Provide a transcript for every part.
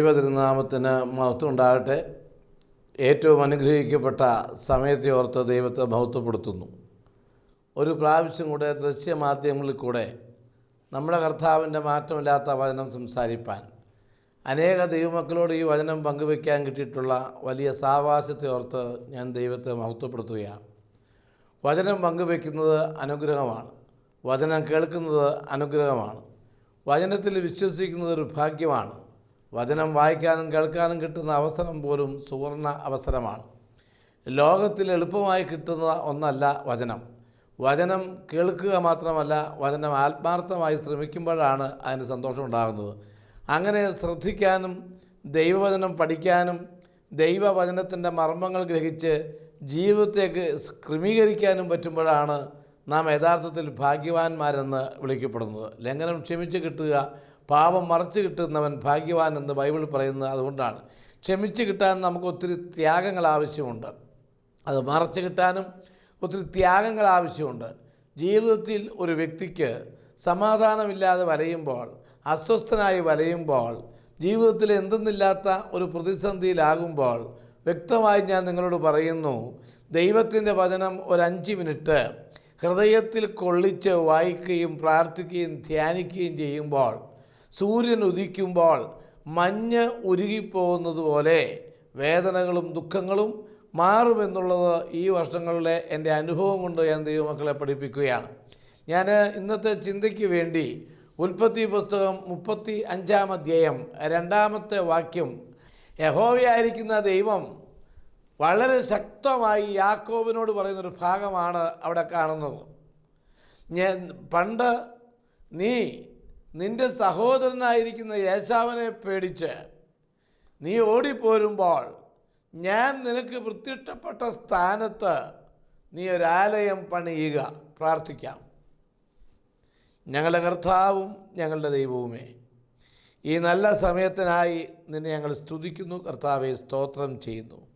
ദൈവതിരുനാമത്തിന് മഹത്വം ഉണ്ടാകട്ടെ ഏറ്റവും അനുഗ്രഹിക്കപ്പെട്ട സമയത്തെ ഓർത്ത് ദൈവത്തെ മഹത്വപ്പെടുത്തുന്നു. ഒരു പ്രാവശ്യം കൂടെ ദൃശ്യമാധ്യമങ്ങളിൽ കൂടെ നമ്മുടെ കർത്താവിന്റെ മാറ്റമില്ലാത്ത വചനം സംസാരിപ്പാൻ അനേക ദൈവമക്കളോട് ഈ വചനം പങ്കുവയ്ക്കാൻ കിട്ടിയിട്ടുള്ള വലിയ സാവകാശത്തെ ഓർത്ത് ഞാൻ ദൈവത്തെ മഹത്വപ്പെടുത്തുകയാണ്. വചനം പങ്കുവയ്ക്കുന്നത് അനുഗ്രഹമാണ്. വചനം കേൾക്കുന്നത് അനുഗ്രഹമാണ്. വചനത്തിൽ വിശ്വസിക്കുന്നത് ഒരു ഭാഗ്യമാണ്. വചനം വായിക്കാനും കേൾക്കാനും കിട്ടുന്ന അവസരം പോലും സുവർണ അവസരമാണ്. ലോകത്തിൽ എളുപ്പമായി കിട്ടുന്ന ഒന്നല്ല വചനം. വചനം കേൾക്കുക മാത്രമല്ല വചനം ആത്മാർത്ഥമായി ശ്രമിക്കുമ്പോഴാണ് അതിന് സന്തോഷം ഉണ്ടാകുന്നത്. അങ്ങനെ ശ്രദ്ധിക്കാനും ദൈവവചനം പഠിക്കാനും ദൈവവചനത്തിന്റെ മർമ്മങ്ങൾ ഗ്രഹിച്ച് ജീവിതത്തേക്ക് ക്രമീകരിക്കാനും പറ്റുമ്പോഴാണ് നാം യഥാർത്ഥത്തിൽ ഭാഗ്യവാന്മാരെന്ന് വിളിക്കപ്പെടുന്നത്. ലംഘനം ക്ഷമിച്ച് കിട്ടുക പാപം മറച്ചു കിട്ടുന്നവൻ ഭാഗ്യവാൻ എന്ന് ബൈബിൾ പറയുന്നത് അതുകൊണ്ടാണ്. ക്ഷമിച്ച് കിട്ടാൻ നമുക്ക് ഒത്തിരി ത്യാഗങ്ങൾ ആവശ്യമുണ്ട്. അത് മറച്ചു കിട്ടാനും ഒത്തിരി ത്യാഗങ്ങൾ ആവശ്യമുണ്ട്. ജീവിതത്തിൽ ഒരു വ്യക്തിക്ക് സമാധാനമില്ലാതെ വലയുമ്പോൾ അസ്വസ്ഥനായി വലയുമ്പോൾ ജീവിതത്തിൽ എന്തെന്നില്ലാത്ത ഒരു പ്രതിസന്ധിയിലാകുമ്പോൾ വ്യക്തമായി ഞാൻ നിങ്ങളോട് പറയുന്നു ദൈവത്തിന്റെ വചനം ഒരു മിനിറ്റ് ഹൃദയത്തിൽ കൊള്ളിച്ച് വായിക്കുകയും പ്രാർത്ഥിക്കുകയും ധ്യാനിക്കുകയും ചെയ്യുമ്പോൾ സൂര്യൻ ഉദിക്കുമ്പോൾ മഞ്ഞ് ഉരുകിപ്പോകുന്നത് പോലെ വേദനകളും ദുഃഖങ്ങളും മാറുമെന്നുള്ളത് ഈ വർഷങ്ങളിലെ എന്റെ അനുഭവം കൊണ്ട് ഞാൻ ദൈവമക്കളെ പഠിപ്പിക്കുകയാണ്. ഞാൻ ഇന്നത്തെ ചിന്തയ്ക്ക് വേണ്ടി ഉൽപ്പത്തി പുസ്തകം മുപ്പത്തി അഞ്ചാം അധ്യായം രണ്ടാമത്തെ വാക്യം യഹോവയായിരിക്കുന്ന ദൈവം വളരെ ശക്തമായി യാക്കോബിനോട് പറയുന്നൊരു ഭാഗമാണ് അവിടെ കാണുന്നത്. ഞാൻ പണ്ട് നീ നിന്റെ സഹോദരനായിരിക്കുന്ന യേശാവിനെ പേടിച്ച് നീ ഓടിപ്പോരുമ്പോൾ ഞാൻ നിനക്ക് പ്രത്യക്ഷപ്പെട്ട സ്ഥാനത്ത് നീ ഒരാലയം പണിയുക. പ്രാർത്ഥിക്കാം. ഞങ്ങളുടെ കർത്താവും ഞങ്ങളുടെ ദൈവവുമേ ഈ നല്ല സമയത്തിനായി നിന്നെ ഞങ്ങൾ സ്തുതിക്കുന്നു. കർത്താവെ സ്തോത്രം ചെയ്യുന്നു.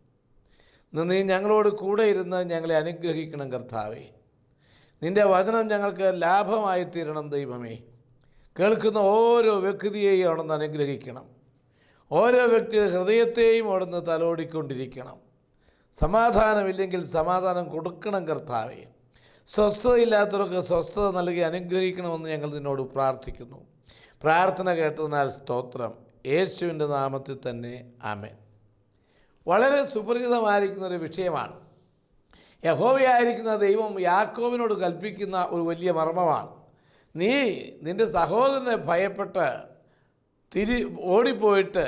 നീ ഞങ്ങളോട് കൂടെ ഇരുന്ന് ഞങ്ങളെ അനുഗ്രഹിക്കണം കർത്താവെ. നിന്റെ വചനം ഞങ്ങൾക്ക് ലാഭമായി തീരണം ദൈവമേ. കേൾക്കുന്ന ഓരോ വ്യക്തിയെയും അവിടെ നിന്ന് അനുഗ്രഹിക്കണം. ഓരോ വ്യക്തിയുടെ ഹൃദയത്തെയും അവിടെ നിന്ന് തലോടിക്കൊണ്ടിരിക്കണം. സമാധാനമില്ലെങ്കിൽ സമാധാനം കൊടുക്കണം കർത്താവെ. സ്വസ്ഥതയില്ലാത്തവർക്ക് സ്വസ്ഥത നൽകി അനുഗ്രഹിക്കണമെന്ന് ഞങ്ങൾ നിന്നോട് പ്രാർത്ഥിക്കുന്നു. പ്രാർത്ഥന കേട്ടതിനാൽ സ്തോത്രം. യേശുവിന്റെ നാമത്തിൽ തന്നെ ആമേൻ. വളരെ സുപരിചിതമായിരിക്കുന്ന ഒരു വിഷയമാണ്. യഹോവയായിരിക്കുന്ന ദൈവം യാക്കോവിനോട് കൽപ്പിക്കുന്ന ഒരു വലിയ മർമ്മമാണ്. നീ നിന്റെ സഹോദരനെ ഭയപ്പെട്ട് തിരി ഓടിപ്പോയിട്ട്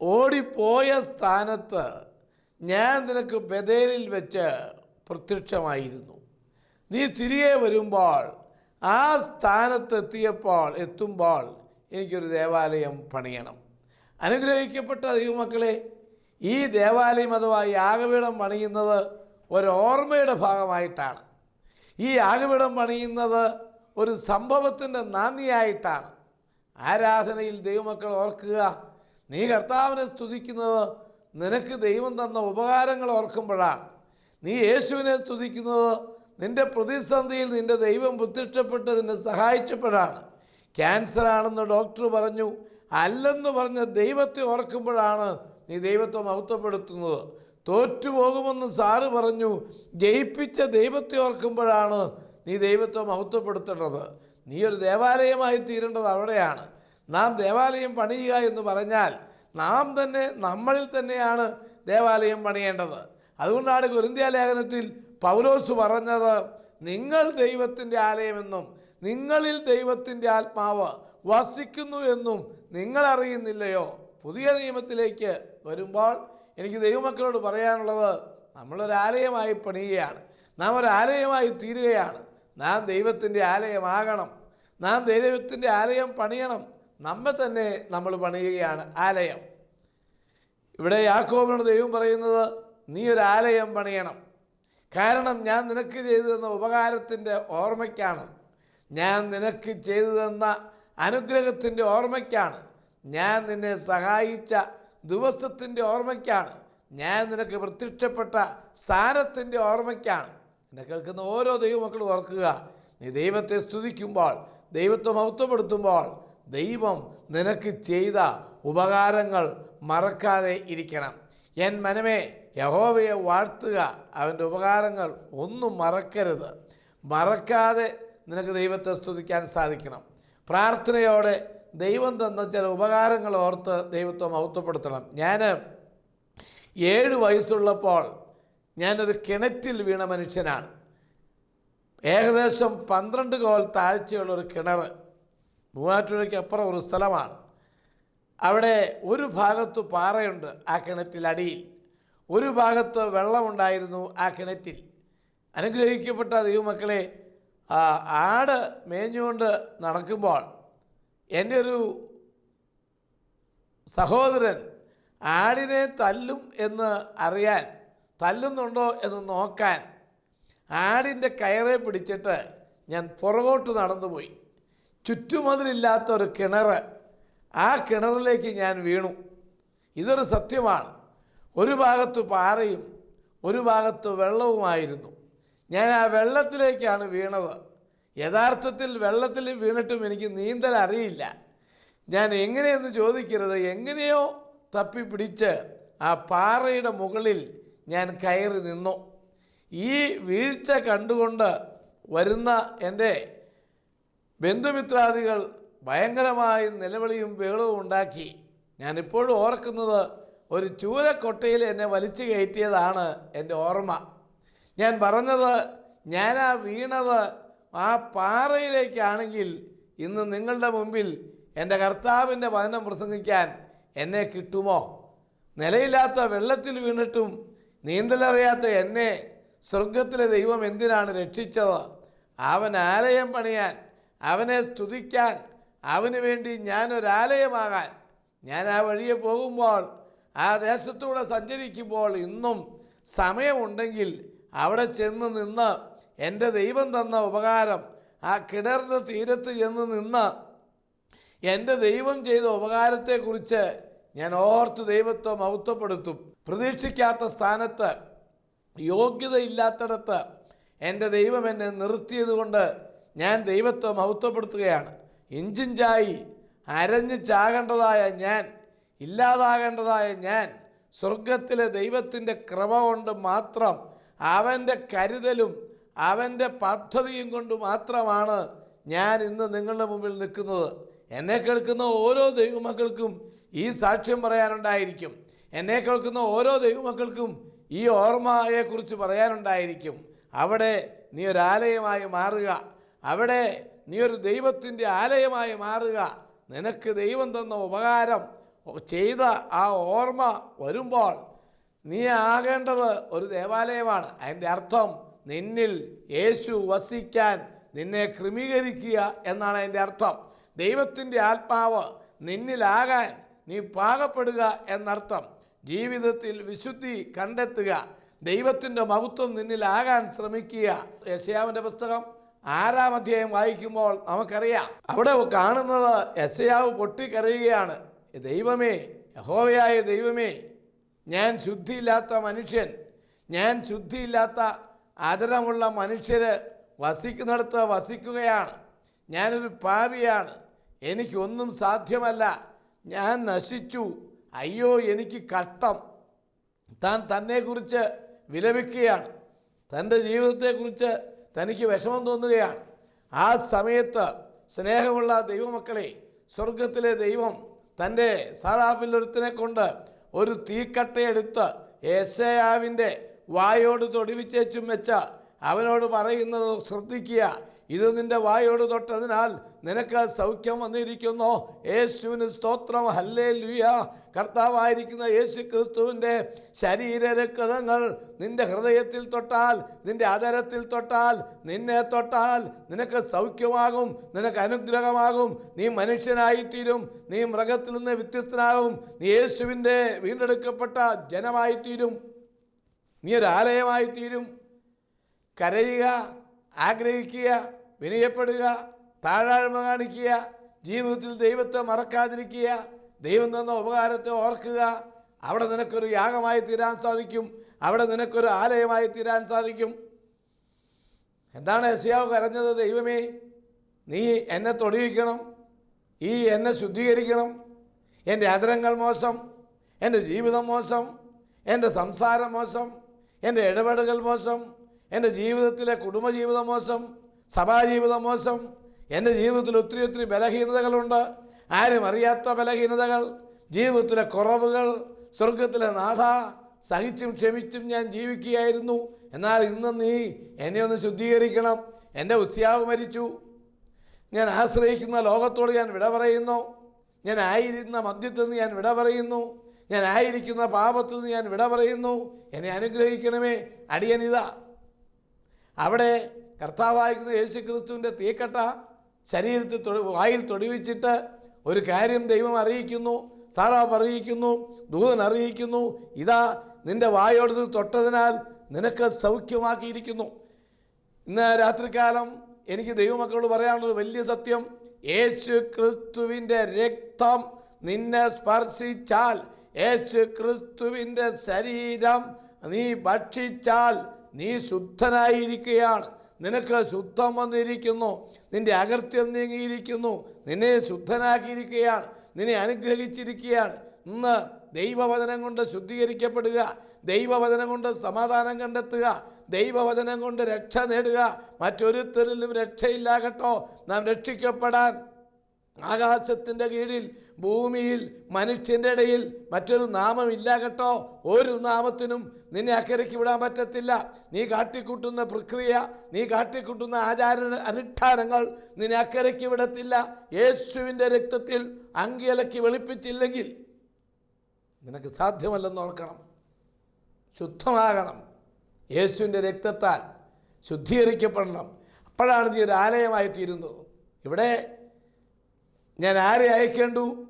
ഓടിപ്പോയ സ്ഥാനത്ത് ഞാൻ നിനക്ക് ബദേലിൽ വെച്ച് പ്രത്യക്ഷമായിരുന്നു. നീ തിരികെ വരുമ്പോൾ ആ സ്ഥാനത്തെത്തിയപ്പോൾ എത്തുമ്പോൾ എനിക്കൊരു ദേവാലയം പണിയണം. അനുഗ്രഹിക്കപ്പെട്ട ദൈവമക്കളെ ഈ ദേവാലയം അഥവാ യാഗപീഠം പണിയുന്നത് ഒരു ഓർമ്മയുടെ ഭാഗമായിട്ടാണ്. ഈ യാഗപീഠം പണിയുന്നത് ഒരു സംഭവത്തിന്റെ നാന്ദിയായിട്ടാണ്. ആരാധനയിൽ ദൈവമക്കൾ ഓർക്കുക നീ കർത്താവിനെ സ്തുതിക്കുന്നത് നിനക്ക് ദൈവം തന്ന ഉപകാരങ്ങൾ ഓർക്കുമ്പോഴാണ്. നീ യേശുവിനെ സ്തുതിക്കുന്നത് നിന്റെ പ്രതിസന്ധിയിൽ നിന്റെ ദൈവം പ്രത്യക്ഷപ്പെട്ട് നിന്നെ സഹായിച്ചപ്പോഴാണ്. ക്യാൻസർ ആണെന്ന് ഡോക്ടർ പറഞ്ഞു അല്ലെന്ന് പറഞ്ഞ ദൈവത്തെ ഓർക്കുമ്പോഴാണ് നീ ദൈവത്തെ മഹത്വപ്പെടുത്തുന്നത്. തോറ്റുപോകുമെന്ന് സാറ് പറഞ്ഞു ജയിപ്പിച്ച ദൈവത്തെ ഓർക്കുമ്പോഴാണ് നീ ദൈവത്തെ മഹത്വപ്പെടുത്തേണ്ടത്. നീ ഒരു ദേവാലയമായി തീരേണ്ടത് അവിടെയാണ്. നാം ദേവാലയം പണിയുക എന്ന് പറഞ്ഞാൽ നാം തന്നെ നമ്മളിൽ തന്നെയാണ് ദേവാലയം പണിയേണ്ടത്. അതുകൊണ്ടാണ് കൊരിന്ത്യ ലേഖനത്തിൽ പൗലോസ് പറഞ്ഞത് നിങ്ങൾ ദൈവത്തിന്റെ ആലയമെന്നും നിങ്ങളിൽ ദൈവത്തിന്റെ ആത്മാവ് വസിക്കുന്നു എന്നും നിങ്ങളറിയുന്നില്ലയോ പുതിയ നിയമത്തിലേക്ക് വരുമ്പോൾ എനിക്ക് ദൈവമക്കളോട് പറയാനുള്ളത് നമ്മളൊരാലയമായി പണിയുകയാണ്. നാം ഒരു ആലയമായി തീരുകയാണ്. നാം ദൈവത്തിന്റെ ആലയമാകണം നാം ദൈവത്തിന്റെ ആലയം പണിയണം. നമ്മെ തന്നെ നമ്മൾ പണിയുകയാണ് ആലയം. ഇവിടെ യാക്കോബിനോട് ദൈവം പറയുന്നത് നീ ഒരു ആലയം പണിയണം. കാരണം ഞാൻ നിനക്ക് ചെയ്തു തന്ന ഉപകാരത്തിന്റെ ഓർമ്മയ്ക്കാണ്. ഞാൻ നിനക്ക് ചെയ്തു തന്ന അനുഗ്രഹത്തിന്റെ ഓർമ്മയ്ക്കാണ്. ഞാൻ നിന്നെ സഹായിച്ച ദിവസത്തിന്റെ ഓർമ്മയ്ക്കാണ്. ഞാൻ നിനക്ക് പ്രത്യക്ഷപ്പെട്ട സ്ഥാനത്തിന്റെ ഓർമ്മയ്ക്കാണ്. എന്നെ കേൾക്കുന്ന ഓരോ ദൈവമക്കളും ഓർക്കുക. നീ ദൈവത്തെ സ്തുതിക്കുമ്പോൾ ദൈവത്തെ മഹത്വപ്പെടുത്തുമ്പോൾ ദൈവം നിനക്ക് ചെയ്ത ഉപകാരങ്ങൾ മറക്കാതെ ഇരിക്കണം. എൻ മനമേ യഹോവയെ വാഴ്ത്തുക അവന്റെ ഉപകാരങ്ങൾ ഒന്നും മറക്കരുത്. മറക്കാതെ നിനക്ക് ദൈവത്തെ സ്തുതിക്കാൻ സാധിക്കണം. പ്രാർത്ഥനയോടെ ദൈവം തന്ന ചില ഉപകാരങ്ങൾ ഓർത്ത് ദൈവത്തെ മഹത്വപ്പെടുത്തണം. ഞാൻ ഏഴ് വയസ്സുള്ളപ്പോൾ ഞാനൊരു കിണറ്റിൽ വീണ മനുഷ്യനാണ്. ഏകദേശം പന്ത്രണ്ട് കോൽ താഴ്ചയുള്ള ഒരു കിണർ മൂവാറ്റുപുഴയ്ക്ക് അപ്പുറം ഒരു സ്ഥലമാണ്. അവിടെ ഒരു ഭാഗത്ത് പാറയുണ്ട് ആ കിണറ്റിൽ അടിയിൽ. ഒരു ഭാഗത്ത് വെള്ളമുണ്ടായിരുന്നു ആ കിണറ്റിൽ. അനുഗ്രഹിക്കപ്പെട്ട ദൈവമക്കളെ ആട് മേഞ്ഞുകൊണ്ട് നടക്കുമ്പോൾ എന്റെ ഒരു സഹോദരൻ ആടിനെ തല്ലും എന്ന് അറിയാൻ തല്ലുന്നുണ്ടോ എന്ന് നോക്കാൻ ആടിന്റെ കയറെ പിടിച്ചിട്ട് ഞാൻ പുറകോട്ട് നടന്നുപോയി. ചുറ്റുമതിലില്ലാത്ത ഒരു കിണർ. ആ കിണറിലേക്ക് ഞാൻ വീണു. ഇതൊരു സത്യമാണ്. ഒരു ഭാഗത്ത് പാറയും ഒരു ഭാഗത്ത് വെള്ളവുമായിരുന്നു. ഞാൻ ആ വെള്ളത്തിലേക്കാണ് വീണത്. യഥാർത്ഥത്തിൽ വെള്ളത്തിൽ വീണിട്ടും എനിക്ക് നീന്തൽ അറിയില്ല. ഞാൻ എങ്ങനെയെന്ന് ചോദിക്കരുത്. എങ്ങനെയോ തപ്പി പിടിച്ച് ആ പാറയുടെ മുകളിൽ ഞാൻ കയറി നിന്നു. ഈ വീഴ്ച കണ്ടുകൊണ്ട് വരുന്ന എന്റെ ബന്ധുമിത്രാദികൾ ഭയങ്കരമായി നിലവിളിയും ബഹളവും ഉണ്ടാക്കി. ഞാനിപ്പോഴും ഓർക്കുന്നത് ഒരു ചൂരക്കൊട്ടയിൽ എന്നെ വലിച്ചു കയറ്റിയതാണ് എന്റെ ഓർമ്മ. ഞാൻ പറഞ്ഞത് ഞാൻ ആ വീണത് ആ പാറയിലേക്കാണെങ്കിൽ ഇന്ന് നിങ്ങളുടെ മുമ്പിൽ എന്റെ കർത്താവിന്റെ വചനം പ്രസംഗിക്കാൻ എന്നെ കിട്ടുമോ? നിലയില്ലാത്ത വെള്ളത്തിൽ വീണിട്ടും നീന്തലറിയാത്ത എന്നെ സ്വർഗത്തിലെ ദൈവം എന്തിനാണ് രക്ഷിച്ചത്? അവൻ ആലയം പണിയാൻ അവനെ സ്തുതിക്കാൻ അവന് വേണ്ടി ഞാനൊരാലയമാകാൻ. ഞാൻ ആ വഴിയെ പോകുമ്പോൾ ആ ദേശത്തൂടെ സഞ്ചരിക്കുമ്പോൾ ഇന്നും സമയമുണ്ടെങ്കിൽ അവിടെ ചെന്ന് നിന്ന് എന്റെ ദൈവം തന്ന ഉപകാരം ആ കിണറിന്റെ തീരത്ത് ചെന്ന് നിന്ന് എന്റെ ദൈവം ചെയ്ത ഉപകാരത്തെക്കുറിച്ച് ഞാൻ ഓർത്ത് ദൈവത്വം മഹത്വപ്പെടുത്തും. പ്രതീക്ഷിക്കാത്ത സ്ഥാനത്ത് യോഗ്യതയില്ലാത്തിടത്ത് എന്റെ ദൈവം എന്നെ നിർത്തിയതുകൊണ്ട് ഞാൻ ദൈവത്തെ മഹത്വപ്പെടുത്തുകയാണ്. ഇഞ്ചിഞ്ചായി അരഞ്ഞു ചാകേണ്ടതായ ഞാൻ ഇല്ലാതാകേണ്ടതായ ഞാൻ സ്വർഗത്തിലെ ദൈവത്തിന്റെ കൃപ കൊണ്ട് മാത്രം അവന്റെ കരുതലും അവന്റെ പദ്ധതിയും കൊണ്ട് മാത്രമാണ് ഞാൻ ഇന്ന് നിങ്ങളുടെ മുമ്പിൽ നിൽക്കുന്നത്. എന്നെ കേൾക്കുന്ന ഓരോ ദൈവമക്കൾക്കും ഈ സാക്ഷ്യം പറയാനുണ്ടായിരിക്കും. എന്നെ കേൾക്കുന്ന ഓരോ ദൈവമക്കൾക്കും ഈ ഓർമ്മയെക്കുറിച്ച് പറയാനുണ്ടായിരിക്കും. അവിടെ നീ ഒരു ആലയമായി മാറുക. അവിടെ നീ ഒരു ദൈവത്തിന്റെ ആലയമായി മാറുക. നിനക്ക് ദൈവം തന്ന ഉപകാരം ചെയ്ത ആ ഓർമ്മ വരുമ്പോൾ നീ ആകേണ്ടത് ഒരു ദേവാലയമാണ്. അതിന്റെ അർത്ഥം നിന്നിൽ യേശു വസിക്കാൻ നിന്നെ ക്രമീകരിക്കുക എന്നാണ് അതിന്റെ അർത്ഥം. ദൈവത്തിന്റെ ആത്മാവ് നിന്നിലാകാൻ നീ പാകപ്പെടുക എന്നർത്ഥം. ജീവിതത്തിൽ വിശുദ്ധി കണ്ടെത്തുക ദൈവത്തിന്റെ മഹത്വം നിന്നിലാകാൻ ശ്രമിക്കുക. യശയാവിന്റെ പുസ്തകം ആറാം അധ്യായം വായിക്കുമ്പോൾ നമുക്കറിയാം അവിടെ കാണുന്നത് യശയാവ് പൊട്ടിക്കരയുകയാണ്. ദൈവമേ യഹോവയായ ദൈവമേ ഞാൻ ശുദ്ധിയില്ലാത്ത മനുഷ്യൻ ഞാൻ ശുദ്ധിയില്ലാത്ത ആദരമുള്ള മനുഷ്യർ വസിക്കുന്നിടത്ത് വസിക്കുകയാണ്. ഞാനൊരു പാപിയാണ് എനിക്കൊന്നും സാധ്യമല്ല ഞാൻ നശിച്ചു അയ്യോ എനിക്ക് കഷ്ടം. താൻ തന്നെക്കുറിച്ച് വിലപിക്കുകയാണ്. തന്റെ ജീവിതത്തെക്കുറിച്ച് തനിക്ക് വിഷമം തോന്നുകയാണ്. ആ സമയത്ത് സ്നേഹമുള്ള ദൈവമക്കളെ സ്വർഗത്തിലെ ദൈവം തന്റെ സാറാഫിലൊരുത്തിനെ കൊണ്ട് ഒരു തീക്കട്ടയെടുത്ത് യേശയാവിന്റെ വായോട് തൊടിവിച്ചേച്ചും വെച്ച അവനോട് പറയുന്നത് ശ്രദ്ധിക്കുക. ഇത് നിന്റെ വായോട് തൊട്ടതിനാൽ നിനക്ക് സൗഖ്യം വന്നിരിക്കുന്നു. യേശുവിന് സ്തോത്രം. ഹല്ലേ ലുയ കർത്താവായിരിക്കുന്ന യേശു ക്രിസ്തുവിന്റെ ശരീരരക്തങ്ങൾ നിന്റെ ഹൃദയത്തിൽ തൊട്ടാൽ നിന്റെ അതരത്തിൽ തൊട്ടാൽ നിന്നെ തൊട്ടാൽ നിനക്ക് സൗഖ്യമാകും നിനക്ക് അനുഗ്രഹമാകും. നീ മനുഷ്യനായിത്തീരും. നീ മൃഗത്തിൽ നിന്ന് വ്യത്യസ്തനാകും. നീ യേശുവിന്റെ വീണ്ടെടുക്കപ്പെട്ട ജനമായിത്തീരും. നീ ഒരു ആലയമായിത്തീരും. കരയുക ആഗ്രഹിക്കുക. വിനയപ്പെടുക താഴാഴ്മ കാണിക്കുക ജീവിതത്തിൽ ദൈവത്തെ മറക്കാതിരിക്കുക ദൈവം തന്ന ഉപകാരത്തെ ഓർക്കുക. അവിടെ നിനക്കൊരു യാഗമായി തീരാൻ സാധിക്കും. അവിടെ നിനക്കൊരു ആലയമായി തീരാൻ സാധിക്കും. എന്താണ് എസിയാവ് കരഞ്ഞത്? ദൈവമേ നീ എന്നെ തൊടിയിക്കണം. ഈ എന്നെ ശുദ്ധീകരിക്കണം. എന്റെ അതിരങ്ങൾ മോശം. എന്റെ ജീവിതം മോശം. എന്റെ സംസാരം മോശം. എന്റെ ഇടപെടലുകൾ മോശം. എന്റെ ജീവിതത്തിലെ കുടുംബജീവിതം മോശം. സഭാജീവിതം മോശം. എന്റെ ജീവിതത്തിൽ ഒത്തിരി ഒത്തിരി ബലഹീനതകളുണ്ട്. ആരും അറിയാത്ത ബലഹീനതകൾ. ജീവിതത്തിലെ കുറവുകൾ സ്വർഗത്തിലെ നാഥ സഹിച്ചും ക്ഷമിച്ചും ഞാൻ ജീവിക്കുകയായിരുന്നു. എന്നാൽ ഇന്ന് നീ എന്നെ ഒന്ന് ശുദ്ധീകരിക്കണം. എന്റെ ഉത്സാഹം മരിച്ചു. ഞാൻ ആശ്രയിക്കുന്ന ലോകത്തോട് ഞാൻ വിട പറയുന്നു. ഞാൻ ആയിരുന്ന മദ്യത്തിൽ നിന്ന് ഞാൻ വിട പറയുന്നു. ഞാൻ ആയിരിക്കുന്ന പാപത്തിൽ നിന്ന് ഞാൻ വിട പറയുന്നു. എന്നെ അനുഗ്രഹിക്കണമേ അടിയനിത. അവിടെ കർത്താവായിരിക്കുന്ന യേശു ക്രിസ്തുവിന്റെ തീക്കട്ട ശരീരത്തിൽ വായിൽ തൊടിവിച്ചിട്ട് ഒരു കാര്യം ദൈവം അറിയിക്കുന്നു സാറാഫ് അറിയിക്കുന്നു ദൂതൻ അറിയിക്കുന്നു ഇതാ നിന്റെ വായോട് തൊട്ടതിനാൽ നിനക്ക് സൗഖ്യമാക്കിയിരിക്കുന്നു. ഇന്ന് രാത്രികാലം എനിക്ക് ദൈവമക്കളോട് പറയാനുള്ളത് വലിയ സത്യം യേശു ക്രിസ്തുവിന്റെ രക്തം നിന്നെ സ്പർശിച്ചാൽ യേശു ക്രിസ്തുവിന്റെ ശരീരം നീ ഭക്ഷിച്ചാൽ നീ ശുദ്ധനായിരിക്കുകയാണ്. നിനക്ക് ശുദ്ധം വന്നിരിക്കുന്നു. നിന്റെ അകൃത്യം നീങ്ങിയിരിക്കുന്നു. നിന്നെ ശുദ്ധനാക്കിയിരിക്കുകയാണ്. നിന്നെ അനുഗ്രഹിച്ചിരിക്കുകയാണ്. ഇന്ന് ദൈവവചനം കൊണ്ട് ശുദ്ധീകരിക്കപ്പെടുക. ദൈവവചനം കൊണ്ട് സമാധാനം കണ്ടെത്തുക. ദൈവവചനം കൊണ്ട് രക്ഷ നേടുക. മറ്റൊരുത്തരിലും രക്ഷയില്ലാകട്ടോ നാം രക്ഷിക്കപ്പെടാൻ ആകാശത്തിന്റെ കീഴിൽ ഭൂമിയിൽ മനുഷ്യന്റെ ഇടയിൽ മറ്റൊരു നാമമില്ല കേട്ടോ. ഒരു നാമത്തിനും നിന്നെ അക്കരയ്ക്ക് വിടാൻ പറ്റത്തില്ല. നീ കാട്ടിക്കൂട്ടുന്ന പ്രക്രിയ നീ കാട്ടിക്കൂട്ടുന്ന ആചാര അനുഷ്ഠാനങ്ങൾ നിന്നെ അക്കരയ്ക്ക് വിടത്തില്ല. യേശുവിന്റെ രക്തത്തിൽ അങ്കിയലക്കി വെളുപ്പിച്ചില്ലെങ്കിൽ നിനക്ക് സാധ്യമല്ലെന്ന് ഓർക്കണം. ശുദ്ധമാകണം. യേശുവിന്റെ രക്തത്താൽ ശുദ്ധീകരിക്കപ്പെടണം. അപ്പോഴാണ് നീ ഒരു ആലയമായി തീരുന്നത് ഇവിടെ ഞാൻ ആരെ അയക്കേണ്ടു?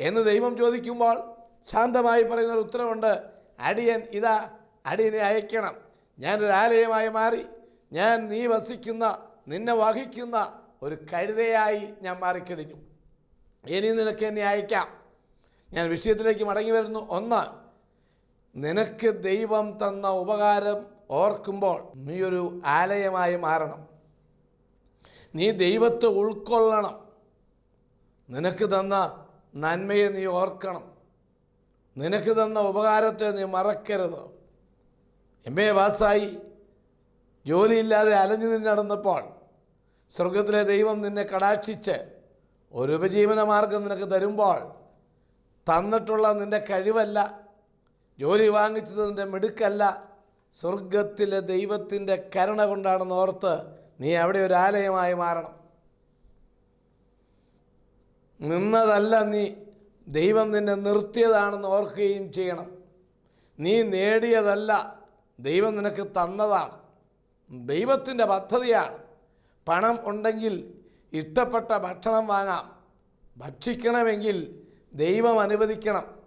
എന്ന് ദൈവം ചോദിക്കുമ്പോൾ ശാന്തമായി പറയുന്ന ഒരു ഉത്തരവുണ്ട്. അടിയൻ ഇതാ അടിയനെ അയക്കണം. ഞാനൊരു ആലയമായി മാറി. ഞാൻ നീ വസിക്കുന്ന നിന്നെ വഹിക്കുന്ന ഒരു കഴുതയായി ഞാൻ മാറിക്കഴിഞ്ഞു. ഇനി നിനക്ക് എന്നെ അയക്കാം. ഞാൻ വിഷയത്തിലേക്ക് മടങ്ങി വരുന്നു. ഒന്ന് നിനക്ക് ദൈവം തന്ന ഉപകാരം ഓർക്കുമ്പോൾ നീ ഒരു ആലയമായി മാറണം. നീ ദൈവത്തെ ഉൾക്കൊള്ളണം. നിനക്ക് തന്ന നന്മയെ നീ ഓർക്കണം. നിനക്ക് തന്ന ഉപകാരത്തെ നീ മറക്കരുത്. എം എ പാസ്സായി. ജോലിയില്ലാതെ അലഞ്ഞു നടന്നപ്പോൾ സ്വർഗത്തിലെ ദൈവം നിന്നെ കടാക്ഷിച്ച് ഒരു ഉപജീവന മാർഗം നിനക്ക് തരുമ്പോൾ തന്നിട്ടുള്ള നിന്റെ കഴിവല്ല ജോലി വാങ്ങിച്ചത് നിന്റെ മിടുക്കല്ല സ്വർഗത്തിലെ ദൈവത്തിന്റെ കരുണ കൊണ്ടാണെന്ന് ഓർത്ത് നീ അവിടെ ഒരു ആലയമായി മാറണം. നിന്നതല്ല നീ. ദൈവം നിന്നെ നിർത്തിയതാണെന്ന് ഓർക്കുകയും ചെയ്യണം. നീ നേടിയതല്ല. ദൈവം നിനക്ക് തന്നതാണ്. ദൈവത്തിന്റെ പദ്ധതിയാണ്. പണം ഉണ്ടെങ്കിൽ ഇഷ്ടപ്പെട്ട ഭക്ഷണം വാങ്ങാം. ഭക്ഷിക്കണമെങ്കിൽ ദൈവം അനുവദിക്കണം.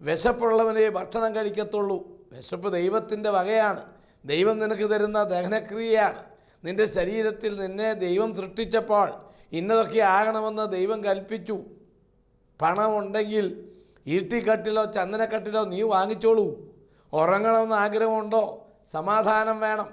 വിശപ്പുള്ളവനെ ഭക്ഷണം കഴിക്കത്തുള്ളൂ. വിശപ്പ് ദൈവത്തിന്റെ വകയാണ്. ദൈവം നിനക്ക് തരുന്ന ദഹനക്രിയയാണ്. നിന്റെ ശരീരത്തിൽ നിന്നെ ദൈവം സൃഷ്ടിച്ചപ്പോൾ ഇന്നതൊക്കെ ആകണമെന്ന് ദൈവം കൽപ്പിച്ചു. പണമുണ്ടെങ്കിൽ ഈട്ടിക്കട്ടിലോ ചന്ദനക്കട്ടിലോ നീ വാങ്ങിച്ചോളൂ. ഉറങ്ങണമെന്ന് ആഗ്രഹമുണ്ടോ? സമാധാനം വേണം.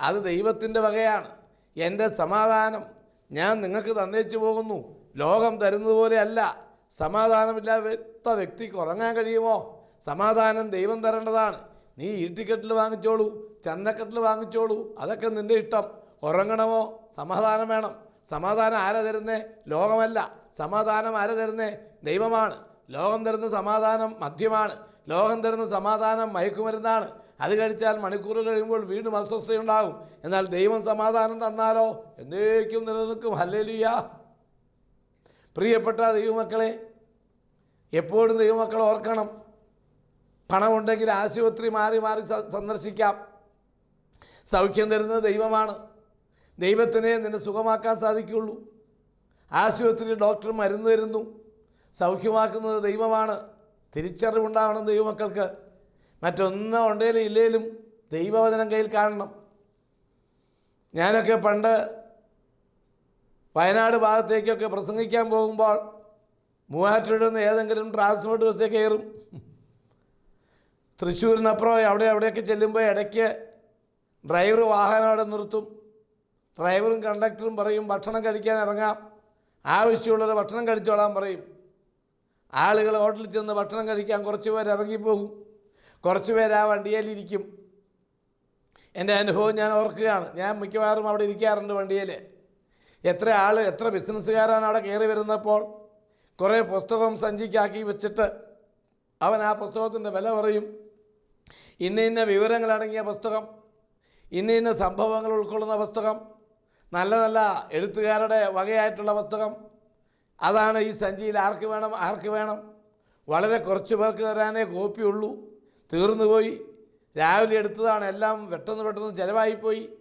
അത് ദൈവത്തിന്റെ വകയാണ്. എന്റെ സമാധാനം ഞാൻ നിങ്ങൾക്ക് തന്നേച്ചു പോകുന്നു. ലോകം തരുന്നത് പോലെയല്ല സമാധാനമില്ലാത്ത വ്യക്തിക്ക് ഉറങ്ങാൻ കഴിയുമോ? സമാധാനം ദൈവം തരേണ്ടതാണ്. നീ ഈട്ടിക്കെട്ടിൽ വാങ്ങിച്ചോളൂ ചന്തക്കെട്ടിൽ വാങ്ങിച്ചോളൂ. അതൊക്കെ നിന്റെ ഇഷ്ടം. ഉറങ്ങണമോ? സമാധാനം വേണം. സമാധാനം ആരാ തരുന്നേ? ലോകമല്ല. സമാധാനം ആരാ തരുന്നേ? ദൈവമാണ്. ലോകം തരുന്ന സമാധാനം മദ്യമാണ്. ലോകം തരുന്ന സമാധാനം മയക്കുമരുന്നാണ്. അത് കഴിച്ചാൽ മണിക്കൂറുകൾ കഴിയുമ്പോൾ വീണ്ടും അസ്വസ്ഥയുണ്ടാകും. എന്നാൽ ദൈവം സമാധാനം തന്നാലോ? എന്നേക്കും നിലനിൽക്കും. ഹല്ലേലൂയ. പ്രിയപ്പെട്ട ദൈവമക്കളെ എപ്പോഴും ദൈവമക്കൾ ഓർക്കണം. പണമുണ്ടെങ്കിൽ ആശുപത്രി മാറി മാറി സന്ദർശിക്കാം. സൗഖ്യം തരുന്നത് ദൈവമാണ്. ദൈവത്തിനെ നിന്നെ സുഖമാക്കാൻ സാധിക്കുകയുള്ളൂ. ആശുപത്രിയിൽ ഡോക്ടർ മരുന്ന് തരുന്നു. സൗഖ്യമാക്കുന്നത് ദൈവമാണ്. തിരിച്ചറിവുണ്ടാവണം ദൈവമക്കൾക്ക്. മറ്റൊന്നും ഉണ്ടേലും ഇല്ലേലും ദൈവവചനം കയ്യിൽ കാണണം. ഞാനൊക്കെ പണ്ട് വയനാട് ഭാഗത്തേക്കൊക്കെ പ്രസംഗിക്കാൻ പോകുമ്പോൾ മൂവാറ്റൂരിൽ നിന്ന് ഏതെങ്കിലും ട്രാൻസ്പോർട്ട് ബസ്സേ കയറും. തൃശ്ശൂരിനപ്പുറം അവിടെ അവിടെയൊക്കെ ചെല്ലുമ്പോൾ ഇടയ്ക്ക് ഡ്രൈവർ വാഹനം അവിടെ നിർത്തും. ഡ്രൈവറും കണ്ടക്ടറും പറയും ഭക്ഷണം കഴിക്കാൻ ഇറങ്ങാം. ആവശ്യമുള്ളവർ ഭക്ഷണം കഴിച്ചോളാൻ പറയും. ആളുകൾ ഹോട്ടലിൽ ചെന്ന് ഭക്ഷണം കഴിക്കാൻ കുറച്ച് പേർ ഇറങ്ങിപ്പോകും. കുറച്ച് പേര് ആ വണ്ടിയിലിരിക്കും എന്റെ അനുഭവം ഞാൻ ഓർക്കുകയാണ്. ഞാൻ മിക്കവാറും അവിടെ ഇരിക്കാറുണ്ട് വണ്ടിയിൽ. എത്ര ആൾ എത്ര ബിസിനസ്സുകാരാണ് അവിടെ കയറി വരുന്നപ്പോൾ കുറേ പുസ്തകം സഞ്ചിക്കാക്കി വെച്ചിട്ട് അവൻ ആ പുസ്തകത്തിന്റെ വില പറയും. ഇന്ന ഇന്ന വിവരങ്ങളടങ്ങിയ പുസ്തകം ഇന്ന ഇന്ന സംഭവങ്ങൾ ഉൾക്കൊള്ളുന്ന പുസ്തകം നല്ല നല്ല എഴുത്തുകാരുടെ വകയായിട്ടുള്ള പുസ്തകം. അതാണ് ഈ സഞ്ചിയിൽ ആർക്ക് വേണം ആർക്ക് വേണം. വളരെ കുറച്ച് പേർക്ക് തരാനേ കോപ്പിയുള്ളൂ തീർന്നുപോയി രാവിലെ എടുത്തതാണ് എല്ലാം പെട്ടെന്ന് പെട്ടെന്ന് ചിലവായിപ്പോയി.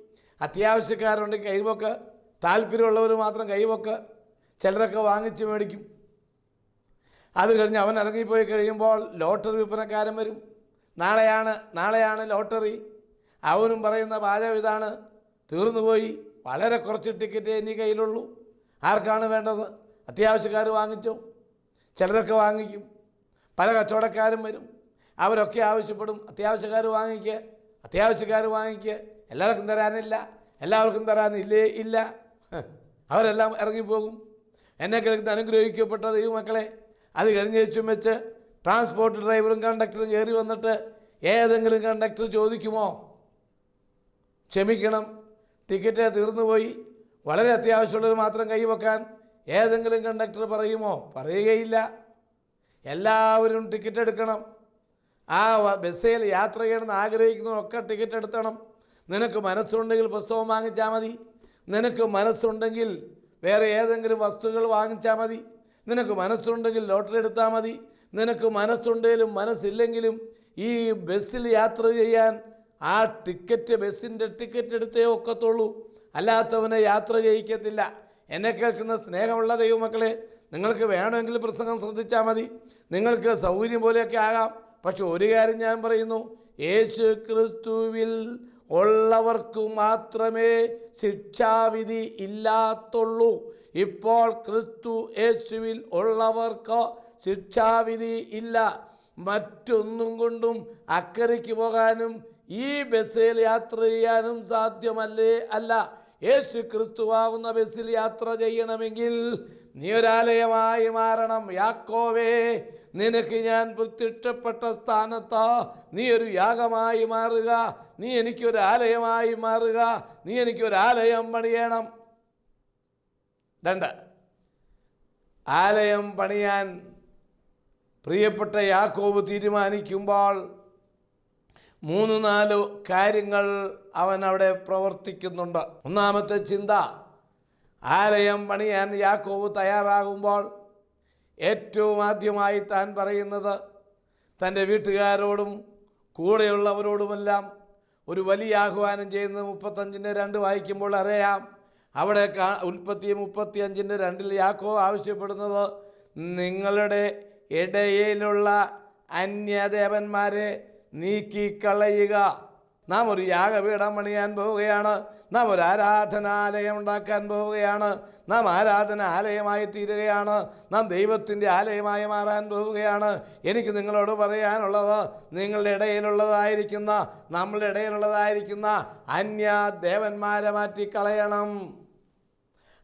അത്യാവശ്യക്കാരുണ്ടെങ്കിൽ കൈവൊക്ക്. താല്പര്യമുള്ളവർ മാത്രം കൈവൊക്ക്. ചിലരൊക്കെ വാങ്ങിച്ച് മേടിക്കും. അത് കഴിഞ്ഞ് അവൻ ഇറങ്ങിപ്പോയി കഴിയുമ്പോൾ ലോട്ടറി വിൽപ്പനക്കാരൻ വരും. നാളെയാണ് നാളെയാണ് ലോട്ടറി. അവനും പറയുന്ന പാചകം ഇതാണ്. തീർന്നുപോയി വളരെ കുറച്ച് ടിക്കറ്റ് ഇനി കയ്യിലുള്ളൂ. ആർക്കാണ് വേണ്ടത്? അത്യാവശ്യക്കാർ വാങ്ങിച്ചോ? ചിലരൊക്കെ വാങ്ങിക്കും. പല കച്ചവടക്കാരും വരും. അവരൊക്കെ ആവശ്യപ്പെടും. അത്യാവശ്യക്കാർ വാങ്ങിക്കുക അത്യാവശ്യക്കാർ വാങ്ങിക്കുക എല്ലാവർക്കും തരാനില്ല. എല്ലാവർക്കും തരാനില്ലേ? ഇല്ല. അവരെല്ലാം ഇറങ്ങിപ്പോകും. എന്നെ കേൾക്കുന്ന അനുഗ്രഹിക്കപ്പെട്ട ദൈവമക്കളെ അത് കഴിഞ്ഞ് വെച്ചും വെച്ച് ട്രാൻസ്പോർട്ട് ഡ്രൈവറും കണ്ടക്ടറും കയറി വന്നിട്ട് ഏതെങ്കിലും കണ്ടക്ടർ ചോദിക്കുമോ? ക്ഷമിക്കണം. ടിക്കറ്റ് തീർന്നുപോയി വളരെ അത്യാവശ്യമുള്ളവർ മാത്രം കൈവെക്കാൻ ഏതെങ്കിലും കണ്ടക്ടർ പറയുമോ? പറയുകയില്ല. എല്ലാവരും ടിക്കറ്റ് എടുക്കണം. ആ ബസ്സിൽ യാത്ര ചെയ്യണമെന്ന് ആഗ്രഹിക്കുന്നവരൊക്കെ ടിക്കറ്റ് എടുത്തണം. നിനക്ക് മനസ്സുണ്ടെങ്കിൽ പുസ്തകം വാങ്ങിച്ചാൽ മതി. നിനക്ക് മനസ്സുണ്ടെങ്കിൽ വേറെ ഏതെങ്കിലും വസ്തുക്കൾ വാങ്ങിച്ചാൽ മതി. നിനക്ക് മനസ്സുണ്ടെങ്കിൽ ലോട്ടറി എടുത്താൽ മതി. നിനക്ക് മനസ്സുണ്ടെങ്കിലും മനസ്സില്ലെങ്കിലും ഈ ബസ്സിൽ യാത്ര ചെയ്യാൻ ആ ടിക്കറ്റ് ബസ്സിന്റെ ടിക്കറ്റ് എടുത്തേ ഒക്കത്തുള്ളൂ. അല്ലാത്തവനെ യാത്ര ചെയ്യിക്കത്തില്ല. എന്നെ കേൾക്കുന്ന സ്നേഹമുള്ള ദൈവമക്കളെ നിങ്ങൾക്ക് വേണമെങ്കിൽ പ്രസംഗം ശ്രദ്ധിച്ചാൽ മതി. നിങ്ങൾക്ക് സൗകര്യം പോലെയൊക്കെ ആകാം. പക്ഷെ ഒരു കാര്യം ഞാൻ പറയുന്നു യേശു ക്രിസ്തുവിൽ ഉള്ളവർക്ക് മാത്രമേ ശിക്ഷാവിധി ഇല്ലാത്തുള്ളൂ. ഇപ്പോൾ ക്രിസ്തു യേശുവിൽ ഉള്ളവർക്ക് ശിക്ഷാവിധി ഇല്ല. മറ്റൊന്നും കൊണ്ടും അക്കരയ്ക്ക് പോകാനും ഈ ബസ്സിൽ യാത്ര ചെയ്യാനും സാധ്യമല്ലേ? അല്ല യേശു ക്രിസ്തുവാകുന്ന ബസ്സിൽ യാത്ര ചെയ്യണമെങ്കിൽ നീ ഒരാലയമായി മാറണം. യാക്കോവേ നിനക്ക് ഞാൻ പ്രത്യക്ഷപ്പെട്ട സ്ഥാനത്താ. നീ ഒരു യാഗമായി മാറുക. നീ എനിക്കൊരു ആലയമായി മാറുക. നീ എനിക്കൊരു ആലയം പണിയണം. രണ്ട് ആലയം പണിയാൻ പ്രിയപ്പെട്ട യാക്കോവ് തീരുമാനിക്കുമ്പോൾ മൂന്ന് നാല് കാര്യങ്ങൾ അവൻ അവിടെ പ്രവർത്തിക്കുന്നുണ്ട്. ഒന്നാമത്തെ ചിന്ത ആലയം പണിയാൻ യാക്കോബ് തയ്യാറാകുമ്പോൾ ഏറ്റവും ആദ്യമായി താൻ പറയുന്നത് തന്റെ വീട്ടുകാരോടും കൂടെയുള്ളവരോടുമെല്ലാം ഒരു വലിയ ആഹ്വാനം ചെയ്യുന്നത് മുപ്പത്തഞ്ചിന്റെ രണ്ട് വായിക്കുമ്പോൾ അറിയാം. അവിടെ കാ ഉൽപ്പത്തി മുപ്പത്തി അഞ്ചിന്റെ രണ്ടിൽ യാക്കോ ആവശ്യപ്പെടുന്നത് നിങ്ങളുടെ ഇടയിലുള്ള അന്യദേവന്മാരെ നീക്കിക്കളയുക നാം ഒരു യാഗപീഠം പണിയാൻ പോവുകയാണ്. നാം ഒരു ആരാധനാലയം ഉണ്ടാക്കാൻ പോവുകയാണ്. നാം ആരാധന ആലയമായി തീരുകയാണ്. നാം ദൈവത്തിന്റെ ആലയമായി മാറാൻ പോവുകയാണ്. എനിക്ക് നിങ്ങളോട് പറയാനുള്ളത് നിങ്ങളുടെ ഇടയിലുള്ളതായിരിക്കുന്ന നമ്മളുടെ ഇടയിലുള്ളതായിരിക്കുന്ന അന്യ ദേവന്മാരെ മാറ്റിക്കളയണം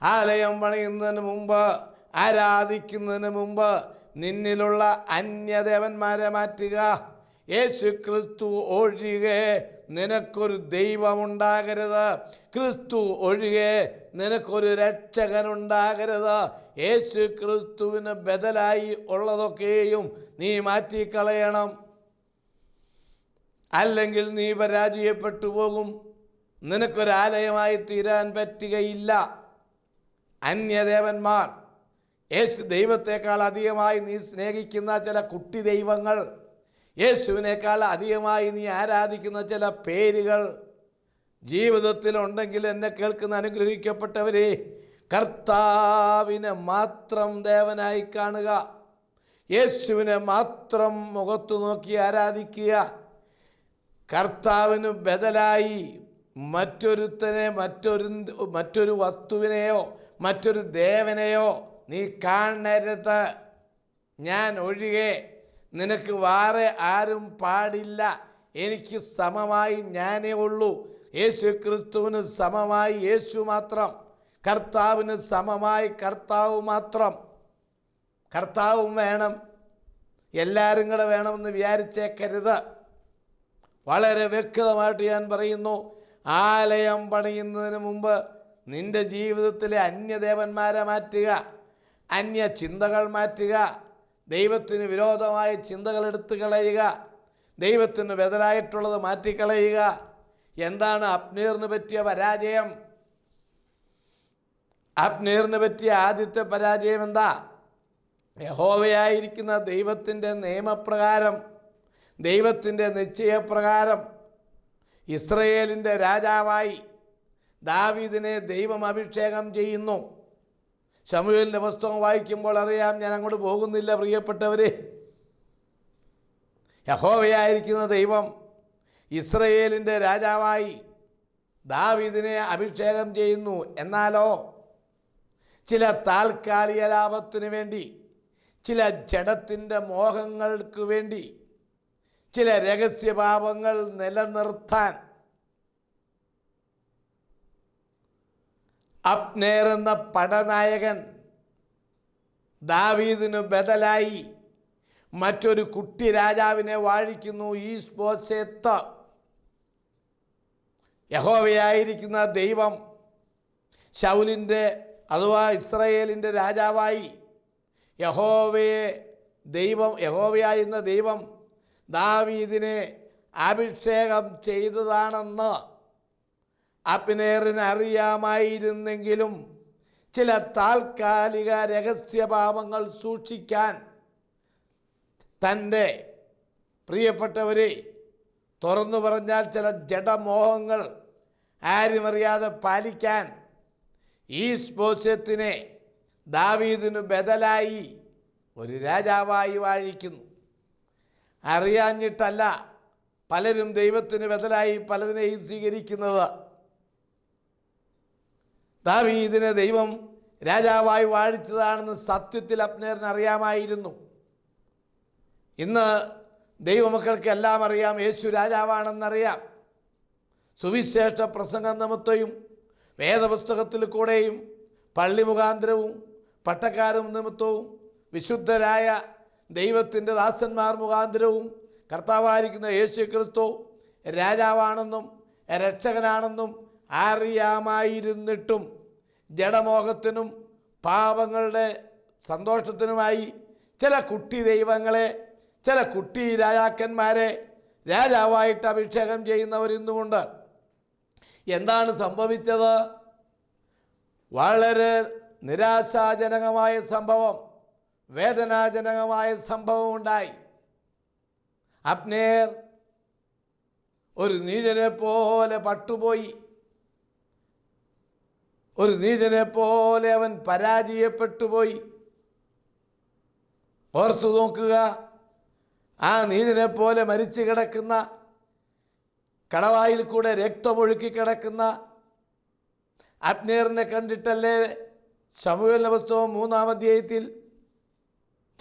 ആലയം പണിയുന്നതിന് മുമ്പ് ആരാധിക്കുന്നതിന് മുമ്പ് നിന്നിലുള്ള അന്യദേവന്മാരെ മാറ്റുക. യേശു ക്രിസ്തു ഒഴികെ നിനക്കൊരു ദൈവമുണ്ടാകരുത്. ക്രിസ്തു ഒഴികെ നിനക്കൊരു രക്ഷകനുണ്ടാകരുത്. യേശു ക്രിസ്തുവിന് ബദലായി ഉള്ളതൊക്കെയും നീ മാറ്റിക്കളയണം. അല്ലെങ്കിൽ നീ പരാജയപ്പെട്ടു പോകും. നിനക്കൊരാലയമായി തീരാൻ പറ്റുകയില്ല. അന്യദേവന്മാർ യേശു ദൈവത്തെക്കാൾ അധികമായി നീ സ്നേഹിക്കുന്ന ചില കുട്ടി ദൈവങ്ങൾ യേശുവിനേക്കാൾ അധികമായി നീ ആരാധിക്കുന്ന ചില പേരുകൾ ജീവിതത്തിലുണ്ടെങ്കിൽ എന്നെ കേൾക്കുന്ന അനുഗ്രഹിക്കപ്പെട്ടവരെ കർത്താവിനെ മാത്രം ദേവനായി കാണുക. യേശുവിനെ മാത്രം മുഖത്തു നോക്കി ആരാധിക്കുക. കർത്താവിന് ബദലായി മറ്റൊരുത്തനെ മറ്റൊരു മറ്റൊരു വസ്തുവിനെയോ മറ്റൊരു ദേവനെയോ നീ കാണരുത്. ഞാൻ ഒഴികെ നിനക്ക് വേറെ ആരും പാടില്ല. എനിക്ക് സമമായി ഞാനേ ഉള്ളൂ. യേശു ക്രിസ്തുവിന് സമമായി യേശു മാത്രം. കർത്താവിന് സമമായി കർത്താവ് മാത്രം. കർത്താവും വേണം. എല്ലാവരും കൂടെ വേണമെന്ന് വിചാരിച്ചേക്കരുത്. വളരെ വ്യക്തമായിട്ട് ഞാൻ പറയുന്നു ആലയം പണിയുന്നതിന് മുമ്പ് നിന്റെ ജീവിതത്തിലെ അന്യദേവന്മാരെ മാറ്റുക അന്യ ചിന്തകൾ മാറ്റുക ദൈവത്തിന് വിരോധമായ ചിന്തകൾ എടുത്തു കളയുക. ദൈവത്തിന് ബദലായിട്ടുള്ളത് മാറ്റിക്കളയുക എന്താണ് അപ്നീറിന് പറ്റിയ പരാജയം? അപ്നീറിന് പറ്റിയ ആദ്യത്തെ പരാജയം എന്താ? യഹോവയായിരിക്കുന്ന ദൈവത്തിന്റെ നിയമപ്രകാരം ദൈവത്തിന്റെ നിശ്ചയപ്രകാരം ഇസ്രയേലിന്റെ രാജാവായി ദാവീദിനെ ദൈവം അഭിഷേകം ചെയ്യുന്നു. ശമുവേലിന്റെ പുസ്തകം വായിക്കുമ്പോൾ അറിയാം ഞാൻ അങ്ങോട്ട് പോകുന്നില്ല പ്രിയപ്പെട്ടവരെ. യഹോവയായിരിക്കുന്ന ദൈവം ഇസ്രയേലിന്റെ രാജാവായി ദാവീദിനെ അഭിഷേകം ചെയ്യുന്നു. എന്നാലോ ചില താൽക്കാലിക ലാഭത്തിന് വേണ്ടി ചില ജഡത്തിന്റെ മോഹങ്ങൾക്ക് വേണ്ടി ചില രഹസ്യഭാവങ്ങൾ നിലനിർത്താൻ അപ്നേർ എന്ന പടനായകൻ ദാവീദിന് ബദലായി. മറ്റൊരു കുട്ടി രാജാവിനെ വാഴിക്കുന്നു ഈ സ്പോസെത്ത് യഹോവയായിരിക്കുന്ന ദൈവം ശൗലിന്റെ അഥവാ ഇസ്രയേലിന്റെ രാജാവായി. യഹോവയെ ദൈവം യഹോവയായിരുന്ന ദൈവം ദാവീദിനെ അഭിഷേകം ചെയ്തതാണെന്ന് അപ്പിനേറിന് അറിയാമായിരുന്നെങ്കിലും ചില താൽക്കാലിക രഹസ്യഭാവങ്ങൾ സൂക്ഷിക്കാൻ തന്റെ പ്രിയപ്പെട്ടവരെ തുറന്നു പറഞ്ഞാൽ ചില ജഡമോഹങ്ങൾ ആരുമറിയാതെ പാലിക്കാൻ ഈ സ്പോസ്യത്തിനെ ദാവീദിനു ബദലായി ഒരു രാജാവായി വാഴിക്കുന്നു. അറിയാഞ്ഞിട്ടല്ല പലരും ദൈവത്തിന് ബദലായി പലതിനെയും സ്വീകരിക്കുന്നത്. ദാവീദിനെ ദൈവം രാജാവായി വാഴിച്ചതാണെന്ന് സത്യത്തിൽ അപ്നേറിന് അറിയാമായിരുന്നു ഇന്ന് ദൈവമക്കൾക്ക് എല്ലാം അറിയാം യേശു രാജാവാണെന്നറിയാം. സുവിശേഷ പ്രസംഗ നിമിത്തവും വേദപുസ്തകത്തിൽ കൂടെയും പള്ളി മുഖാന്തരവും പട്ടക്കാരും നിമിത്തവും വിശുദ്ധരായ ദൈവത്തിന്റെ ദാസന്മാർ മുഖാന്തരവും കർത്താവായിരിക്കുന്ന യേശു ക്രിസ്തു രാജാവാണെന്നും രക്ഷകനാണെന്നും അറിയാമായിരുന്നിട്ടും ജഡമോഹത്തിനും പാപങ്ങളുടെ സന്തോഷത്തിനുമായി ചില കുട്ടി ദൈവങ്ങളെ ചില കുട്ടി രാജാക്കന്മാരെ രാജാവായിട്ട് അഭിഷേകം ചെയ്യുന്നവർ ഇന്നുമുണ്ട്. എന്താണ് സംഭവിച്ചത്? വളരെ നിരാശാജനകമായ സംഭവം വേദനാജനകമായ സംഭവം ഉണ്ടായി. അപ്നേർ ഒരു നീചനെ പോലെ പട്ടുപോയി. ഒരു നീചനെ പോലെ അവൻ പരാജയപ്പെട്ടുപോയി ഓർത്തു നോക്കുക. ആ നീതിനെ പോലെ മരിച്ചു കിടക്കുന്ന കടവായിൽ കൂടെ രക്തമൊഴുക്കി കിടക്കുന്ന അപ്നേറിനെ കണ്ടിട്ടല്ലേ ശമുവേലിന്റെ പുസ്തകം മൂന്നാം അധ്യായത്തിൽ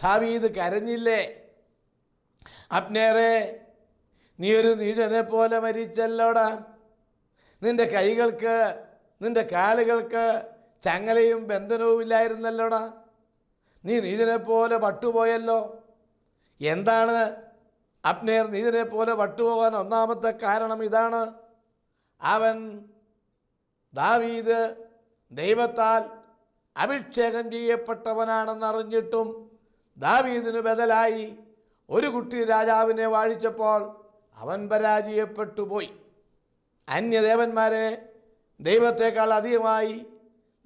ദാവീദ് കരഞ്ഞില്ലേ? അപ്നേറെ നീ ഒരു നീചനെ പോലെ മരിച്ചല്ലോടാ. നിന്റെ കൈകൾക്ക് നിന്റെ കാലുകൾക്ക് ചങ്ങലയും ബന്ധനവും ഇല്ലായിരുന്നല്ലോടാ? നീ നീതിനെ പോലെ പട്ടുപോയല്ലോ. എന്താണ് അപ്നേർ നീതിനെ പോലെ പട്ടുപോകാൻ ഒന്നാമത്തെ കാരണം ഇതാണ്? അവൻ ദാവീദ് ദൈവത്താൽ അഭിഷേകം ചെയ്യപ്പെട്ടവനാണെന്നറിഞ്ഞിട്ടും ദാവീദിന് ബദലായി ഒരു കുട്ടി രാജാവിനെ വാഴിച്ചപ്പോൾ അവൻ പരാജയപ്പെട്ടു പോയി. അന്യദേവന്മാരെ ദൈവത്തെക്കാൾ അധികമായി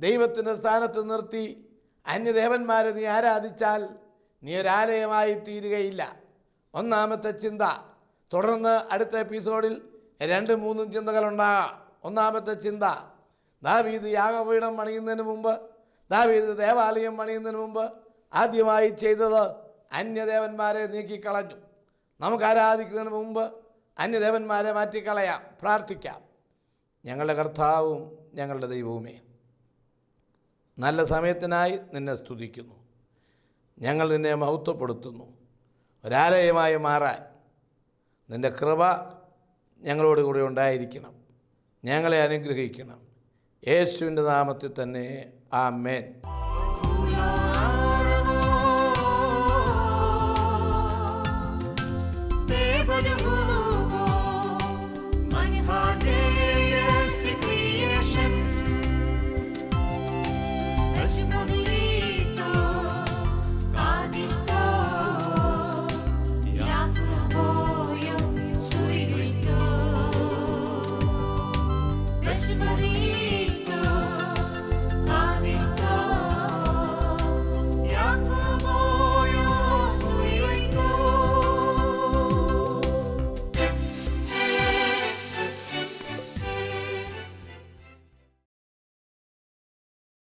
ദൈവത്തിന്റെ സ്ഥാനത്ത് നിർത്തി അന്യദേവന്മാരെ നീ ആരാധിച്ചാൽ നീ ഒരാലയമായി തീരുകയില്ല. ഒന്നാമത്തെ ചിന്ത. തുടർന്ന് അടുത്ത എപ്പിസോഡിൽ രണ്ട് മൂന്നും ചിന്തകളുണ്ടാകാം ഒന്നാമത്തെ ചിന്ത. ദാവീദ് യാഗപീഠം പണിയുന്നതിന് മുമ്പ് ദാവീദ് ദേവാലയം പണിയുന്നതിന് മുമ്പ് ആദ്യമായി ചെയ്തത് അന്യദേവന്മാരെ നീക്കിക്കളഞ്ഞു. നമുക്ക് ആരാധിക്കുന്നതിന് മുമ്പ് അന്യദേവന്മാരെ മാറ്റിക്കളയാം പ്രാർത്ഥിക്കാം. ഞങ്ങളുടെ കർത്താവും ഞങ്ങളുടെ ദൈവവുമേ. നല്ല സമയത്തിനായി നിന്നെ സ്തുതിക്കുന്നു. ഞങ്ങൾ നിന്നെ മഹത്വപ്പെടുത്തുന്നു. ഒരാലയമായി മാറാൻ നിന്റെ കൃപ ഞങ്ങളോട് കൂടെ ഉണ്ടായിരിക്കണം. ഞങ്ങളെ അനുഗ്രഹിക്കണം. യേശുവിന്റെ നാമത്തിൽ തന്നെ. ആ മേൻ